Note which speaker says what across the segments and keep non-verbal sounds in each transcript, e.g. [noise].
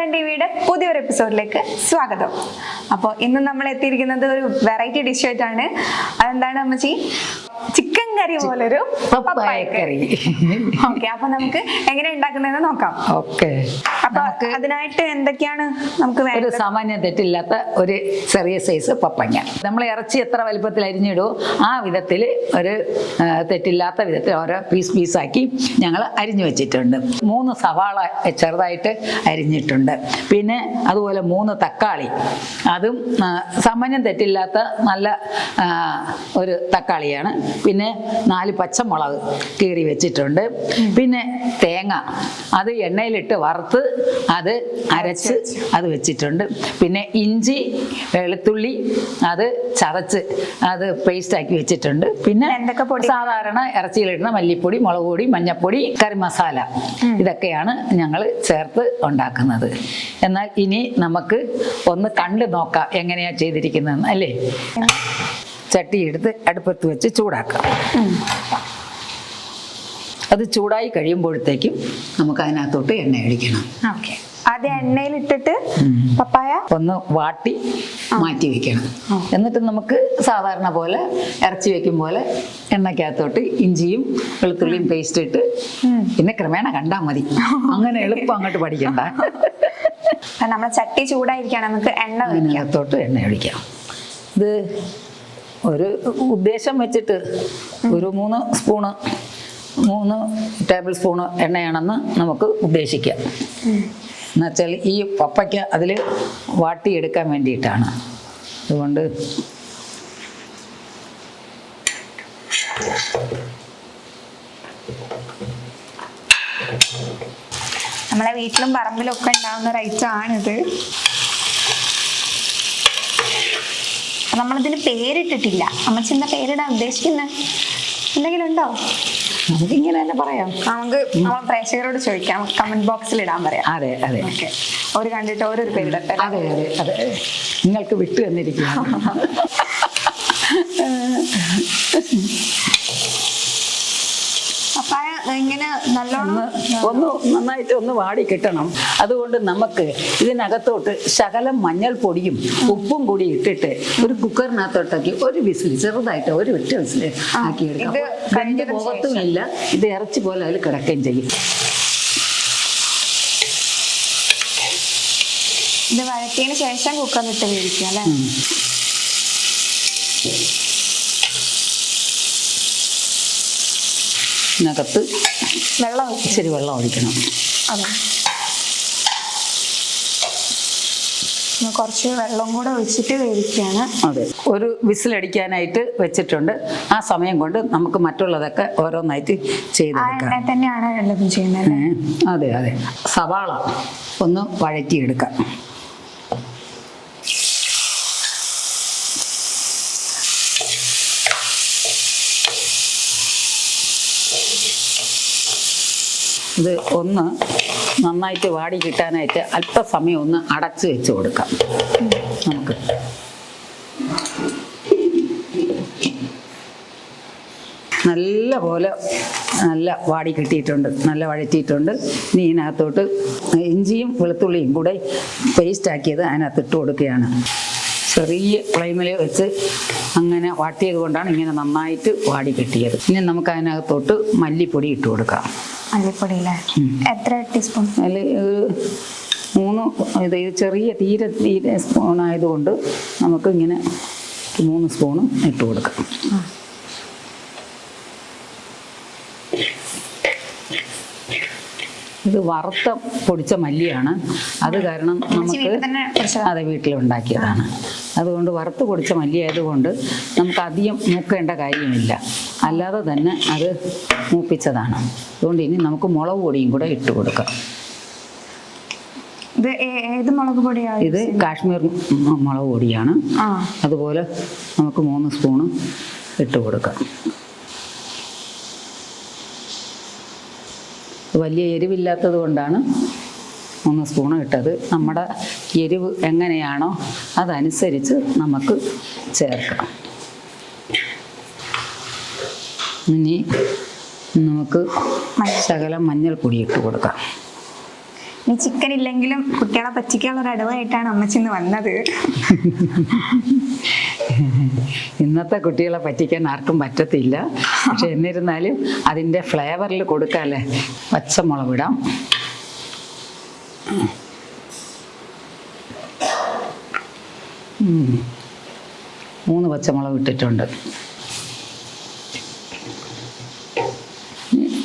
Speaker 1: എല്ലാവർക്കും ടി വിയുടെ പുതിയൊരു എപ്പിസോഡിലേക്ക് സ്വാഗതം. അപ്പോൾ ഇന്ന് നമ്മൾ എത്തിയിരിക്കുന്നത് ഒരു വെറൈറ്റി ഡിഷ് ആയിട്ടാണ്. അതെന്താണ് അമ്മച്ചി? ചിക്കൻ കറി പോലൊരു
Speaker 2: പപ്പായക്കറി.
Speaker 1: ഓക്കെ അപ്പൊ നമുക്ക് എങ്ങനെ ഉണ്ടാക്കുന്നതെന്ന് നോക്കാം.
Speaker 2: ഓക്കെ.
Speaker 1: അപ്പൊ അതിനായിട്ട് എന്തൊക്കെയാണ് നമുക്ക്
Speaker 2: ഒരു സാമാന്യ തെറ്റില്ലാത്ത ഒരു ചെറിയ സൈസ് പപ്പങ്ങ. നമ്മൾ ഇറച്ചി എത്ര വലുപ്പത്തിൽ അരിഞ്ഞിടുമോ ആ വിധത്തിൽ ഒരു തെറ്റില്ലാത്ത വിധത്തിൽ ഓരോ പീസ് പീസാക്കി ഞങ്ങൾ അരിഞ്ഞു വെച്ചിട്ടുണ്ട്. മൂന്ന് സവാള ചെറുതായിട്ട് അരിഞ്ഞിട്ടുണ്ട്. പിന്നെ അതുപോലെ മൂന്ന് തക്കാളി. അതും സാമാന്യം തെറ്റില്ലാത്ത നല്ല ഒരു തക്കാളിയാണ്. പിന്നെ നാല് പച്ചമുളക് കീറി വെച്ചിട്ടുണ്ട്. പിന്നെ തേങ്ങ. അത് എണ്ണയിലിട്ട് വറുത്ത് അത് അരച്ച് അത് വെച്ചിട്ടുണ്ട്. പിന്നെ ഇഞ്ചി വെളുത്തുള്ളി അത് ചതച്ച് അത് പേസ്റ്റ് ആക്കി വെച്ചിട്ടുണ്ട്. പിന്നെ
Speaker 1: എന്തൊക്കെ പൊടി?
Speaker 2: സാധാരണ ഇറച്ചിയിലിടുന്ന മല്ലിപ്പൊടി മുളക് പൊടി മഞ്ഞപ്പൊടി കറി മസാല ഇതൊക്കെയാണ് ഞങ്ങൾ ചേർത്ത് ഉണ്ടാക്കുന്നത്. എന്നാൽ ഇനി നമുക്ക് ഒന്ന് കണ്ടു നോക്കാം എങ്ങനെയാ ചെയ്തിരിക്കുന്നതെന്ന് അല്ലേ? ചട്ടി എടുത്ത് അടുപ്പത്ത് വെച്ച് ചൂടാക്കാം. അത് ചൂടായി കഴിയുമ്പോഴത്തേക്കും നമുക്ക് അതിനകത്തോട്ട് എണ്ണ അടിക്കണം
Speaker 1: ഓക്കെ. എണ്ണയിലിട്ടിട്ട് എണ്ണയിൽ ഇട്ടിട്ട് പപ്പായ?
Speaker 2: ഒന്ന് വാട്ടി മാറ്റി വെക്കണം. എന്നിട്ട് നമുക്ക് സാധാരണ പോലെ ഇറച്ചി വെക്കും പോലെ എണ്ണയ്ക്കകത്തോട്ട് ഇഞ്ചിയും വെളുത്തുള്ളിയും പേസ്റ്റ് ഇട്ട് പിന്നെ ക്രമേണ കണ്ടാൽ മതി. അങ്ങനെ എളുപ്പം അങ്ങോട്ട് പഠിക്കണ്ട.
Speaker 1: നമ്മുടെ നമ്മളെ ചട്ടി ചൂടായിരിക്കണം നമുക്ക് എണ്ണ
Speaker 2: അതിനകത്തോട്ട് എണ്ണ ഒഴിക്കാം. ഇത് ഒരു ഉദ്ദേശം വെച്ചിട്ട് ഒരു മൂന്ന് സ്പൂണ് മൂന്ന് ടേബിൾ സ്പൂണ് എണ്ണയാണെന്ന് നമുക്ക് ഉദ്ദേശിക്കാം. എന്നുവെച്ചാൽ ഈ പപ്പയ്ക്ക് അതിൽ വാട്ടിയെടുക്കാൻ വേണ്ടിയിട്ടാണ്. അതുകൊണ്ട്
Speaker 1: നമ്മളെ വീട്ടിലും പറമ്പിലും ഒക്കെ ഉണ്ടാവുന്ന ഒരു ഐറ്റം ആണിത്. നമ്മളിതിന് പേരിട്ടിട്ടില്ല. അമ്മച്ചി എന്താ പേരിടാൻ ഉദ്ദേശിക്കുന്നത് എന്തെങ്കിലും ഉണ്ടോ?
Speaker 2: നമുക്കിങ്ങനെ തന്നെ പറയാം.
Speaker 1: നമുക്ക് നമ്മൾ പ്രേക്ഷകരോട് ചോദിക്കാം. കമന്റ് ബോക്സിൽ ഇടാൻ പറയാം.
Speaker 2: അതെ അതെ.
Speaker 1: ഓക്കെ. ഒരു കണ്ടിട്ട് ഓരോരു പേരിടട്ടെ
Speaker 2: അതെ അതെ അതെ. നിങ്ങൾക്ക് വിട്ടു
Speaker 1: തന്നിരിക്കുക [laughs] ഇങ്ങനെ നല്ലോണം
Speaker 2: ഒന്ന് നന്നായിട്ട് ഒന്ന് വാടി കിട്ടണം. അതുകൊണ്ട് നമുക്ക് ഇതിനകത്തോട്ട് ശകലം മഞ്ഞൾപ്പൊടിയും ഉപ്പും കൂടി ഇട്ടിട്ട് ഒരു കുക്കറിനകത്തോട്ടാക്കി ഒരു വിസിൽ ചെറുതായിട്ട് ഒരു ഒറ്റ വിസിൽ ആക്കി എടുക്കാം
Speaker 1: ഇത്
Speaker 2: അപ്പോൾ വെന്ത് പോകത്തുമില്ല ഇത് ഇറച്ചി പോലെ അതിൽ കിടക്കുകയും ചെയ്യും.
Speaker 1: ഇത് വഴറ്റിയതിന് ശേഷം കുക്കറിലിട്ട് വേവിക്കുക അല്ലേ?
Speaker 2: ഇതിനകത്ത്
Speaker 1: വെള്ളം
Speaker 2: ഇച്ചിരി വെള്ളം ഒഴിക്കണം.
Speaker 1: അതെ. കുറച്ച് വെള്ളം കൂടെ ഒഴിച്ചിട്ട് വേവിക്കുകയാണ്.
Speaker 2: അതെ. ഒരു വിസിലടിക്കാനായിട്ട് വെച്ചിട്ടുണ്ട്. ആ സമയം കൊണ്ട് നമുക്ക് മറ്റുള്ളതൊക്കെ ഓരോന്നായിട്ട് ചെയ്തെടുക്കാം.
Speaker 1: തന്നെയാണ് ചെയ്യുന്നത്.
Speaker 2: അതെ അതെ. സവാള ഒന്ന് വഴറ്റിയെടുക്കാം. ഇത് ഒന്ന് നന്നായിട്ട് വാടി കിട്ടാനായിട്ട് അല്പസമയം ഒന്ന് അടച്ചു വെച്ച് കൊടുക്കാം. നമുക്ക്. നല്ല പോലെ നല്ല വാടി കിട്ടിയിട്ടുണ്ട് നല്ല വഴറ്റിയിട്ടുണ്ട്. ഇനി ഇതിനകത്തോട്ട് ഇഞ്ചിയും വെളുത്തുള്ളിയും കൂടെ പേസ്റ്റ് ആക്കിയത് അതിനകത്ത് ഇട്ട് കൊടുക്കുകയാണ്. ചെറിയ ഫ്ലെയിമിൽ വെച്ച് അങ്ങനെ വാട്ടിയത് കൊണ്ടാണ് ഇങ്ങനെ നന്നായിട്ട് വാടി കിട്ടിയത്. ഇനി നമുക്ക് അതിനകത്തോട്ട് മല്ലിപ്പൊടി ഇട്ട് കൊടുക്കാം.
Speaker 1: മല്ലിപ്പൊടി എത്ര ടീസ്പൂൺ?
Speaker 2: അതിൽ മൂന്ന് ഇത് ചെറിയ തീരെ തീരെ സ്പൂൺ ആയതുകൊണ്ട് നമുക്ക് ഇങ്ങനെ മൂന്ന് സ്പൂണും ഇട്ട് കൊടുക്കാം. ഇത് വറുത്ത പൊടിച്ച മല്ലിയാണ്. അത് കാരണം നമുക്ക്? അതെ വീട്ടിലുണ്ടാക്കിയതാണ് അതുകൊണ്ട് വറുത്ത് പൊടിച്ച മല്ലി ആയതുകൊണ്ട് നമുക്ക് അധികം മൂക്കേണ്ട കാര്യമില്ല. അല്ലാതെ തന്നെ അത് മൂപ്പിച്ചതാണ്. അതുകൊണ്ട് ഇനി നമുക്ക് മുളക് പൊടിയും കൂടെ ഇട്ട് കൊടുക്കാം.
Speaker 1: ഇത് ഏത് മുളക് പൊടിയാണ്
Speaker 2: ഇത് കാശ്മീർ മുളക് പൊടിയാണ്. അതുപോലെ നമുക്ക് മൂന്ന് സ്പൂണ് ഇട്ട് കൊടുക്കാം. വലിയ എരിവില്ലാത്തത് കൊണ്ടാണ് മൂന്ന് സ്പൂൺ ഇട്ടത്. നമ്മുടെ എരിവ് എങ്ങനെയാണോ അതനുസരിച്ച് നമുക്ക് ചേർക്കാം. ഇനി നമുക്ക് ശകലം മഞ്ഞൾപ്പൊടി ഇട്ട് കൊടുക്കാം.
Speaker 1: ചിക്കൻ ഇല്ലെങ്കിലും കുട്ടികളെ പറ്റിക്കാനുള്ള ഒരു അടവായിട്ടാണ് അമ്മച്ചിന്ന് വന്നത്. [laughs]
Speaker 2: ഇന്നത്തെ കുട്ടികളെ പറ്റിക്കാൻ ആർക്കും പറ്റത്തില്ല. പക്ഷെ എന്നിരുന്നാലും അതിന്റെ ഫ്ലേവറിൽ കൊടുക്കാല്ലേ? പച്ചമുളകിടാം. മൂന്ന് പച്ചമുളക് ഇട്ടിട്ടുണ്ട്.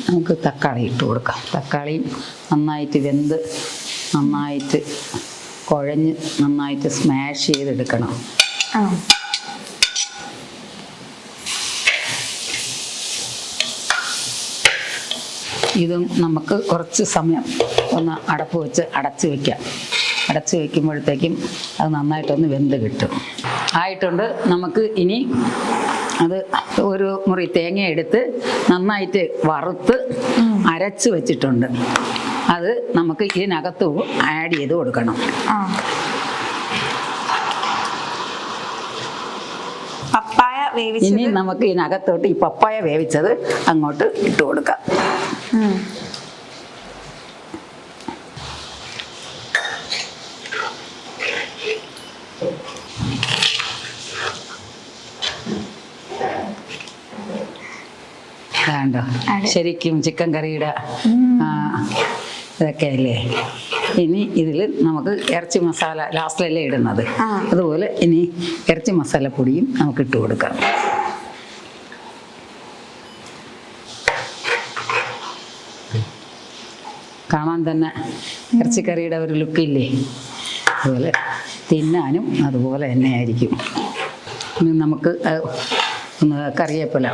Speaker 2: നമുക്ക് തക്കാളി ഇട്ട് കൊടുക്കാം. തക്കാളി നന്നായിട്ട് വെന്ത് നന്നായിട്ട് കുഴഞ്ഞ് നന്നായിട്ട് സ്മാഷ് ചെയ്തെടുക്കണം. ഇതും നമുക്ക് കുറച്ച് സമയം ഒന്ന് അടപ്പ് വെച്ച് അടച്ച് വെക്കാം. അടച്ച് വെക്കുമ്പോഴത്തേക്കും അത് നന്നായിട്ടൊന്ന് വെന്ത് കിട്ടും. ആയിട്ടുണ്ട്. നമുക്ക് ഇനി അത് ഒരു മുറി തേങ്ങ എടുത്ത് നന്നായിട്ട് വറുത്ത് അരച്ച് വെച്ചിട്ടുണ്ട്. അത് നമുക്ക് ഇതിനകത്ത് ആഡ് ചെയ്ത് കൊടുക്കണം.
Speaker 1: പപ്പായ
Speaker 2: ഇനി നമുക്ക് ഇതിനകത്തോട്ട് ഈ പപ്പായ വേവിച്ചത് അങ്ങോട്ട് ഇട്ട് കൊടുക്കാം. ശരിക്കും ചിക്കൻ കറിയുടെ ഇതൊക്കെ അല്ലേ? ഇനി ഇതിൽ നമുക്ക് ഇറച്ചി മസാല ലാസ്റ്റിലല്ലേ ഇടുന്നത്. അതുപോലെ ഇനി ഇറച്ചി മസാലപ്പൊടിയും നമുക്ക് ഇട്ട് കൊടുക്കാം. കാണാൻ തന്നെ ഇറച്ചിക്കറിയുടെ ഒരു ലുക്കില്ലേ അതുപോലെ തിന്നാനും അതുപോലെ തന്നെ ആയിരിക്കും ഇനി നമുക്ക് കറിവേപ്പില.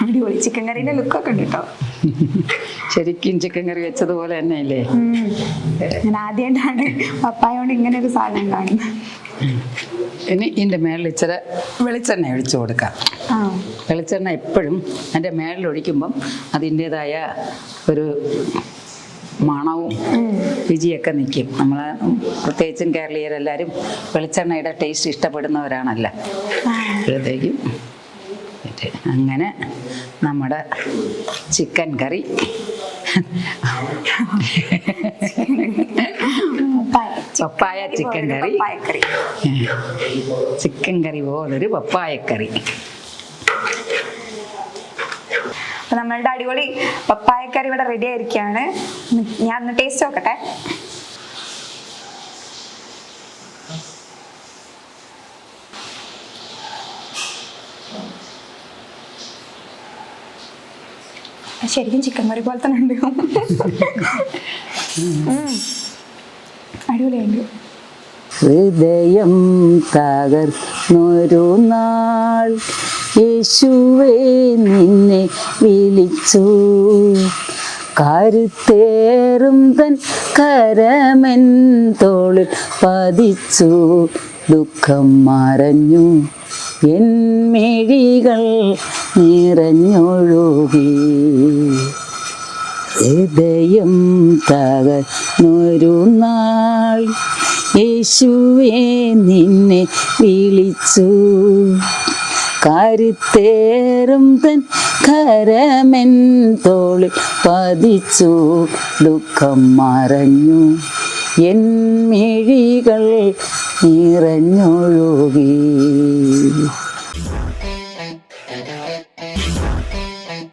Speaker 1: അടിപൊളി ചിക്കൻ കറിയുടെ ലുക്കൊക്കെ ഉണ്ട് കേട്ടോ.
Speaker 2: ശരിക്കും ചിക്കൻ കറി വെച്ചതുപോലെ തന്നെ അല്ലേ
Speaker 1: ഉം. ഞാൻ ആദ്യമായിട്ടാണ് പപ്പായോണ്ട് ഇങ്ങനെ ഒരു സാധനം കാണുന്നത്.
Speaker 2: ഇനി ഇതിന്റെ മേളിൽ ഇച്ചിരി വെളിച്ചെണ്ണ ഒഴിച്ചു കൊടുക്കാം. വെളിച്ചെണ്ണ എപ്പോഴും അതിന്റെ മേളിൽ ഒഴിക്കുമ്പം അതിന്റേതായ ഒരു മണവും രുചിയൊക്കെ നിൽക്കും. നമ്മൾ പ്രത്യേകിച്ചും കേരളീയരെല്ലാവരും വെളിച്ചെണ്ണയുടെ ടേസ്റ്റ് ഇഷ്ടപ്പെടുന്നവരാണല്ലോ. അപ്പോഴത്തേക്കും അങ്ങനെ നമ്മുടെ chicken curry
Speaker 1: papaya
Speaker 2: chicken curry chicken curry പോലൊരു പപ്പായക്കറി.
Speaker 1: അപ്പൊ നമ്മളുടെ അടിപൊളി പപ്പായ കറി ഇവിടെ റെഡി ആയിരിക്കുകയാണ്. ഞാൻ ഒന്ന് ടേസ്റ്റ് നോക്കട്ടെ. ശരിക്കും ചിക്കൻ കറി പോലെ തന്നെ ഉണ്ട്. [laughs]
Speaker 2: ഹൃദയം തകർന്നൊരു നാൾ യേശുവേ നിന്നെ വിളിച്ചു. കരുത്തേറും തൻ കരമൻ തോളിൽ പതിച്ചു. ദുഃഖം മറഞ്ഞു. എൻ മിഴികൾ നിറഞ്ഞൊഴുകി. ഹൃദയം തകർന്നൊരു നാൾ യേശുവേ നിന്നെ വിളിച്ചു. കരുത്തേറും തൻ കരമൻ തോളിൽ പതിച്ചു. ദുഃഖം മറഞ്ഞു. എൻ മിഴികൾ നിറഞ്ഞൊഴുകി.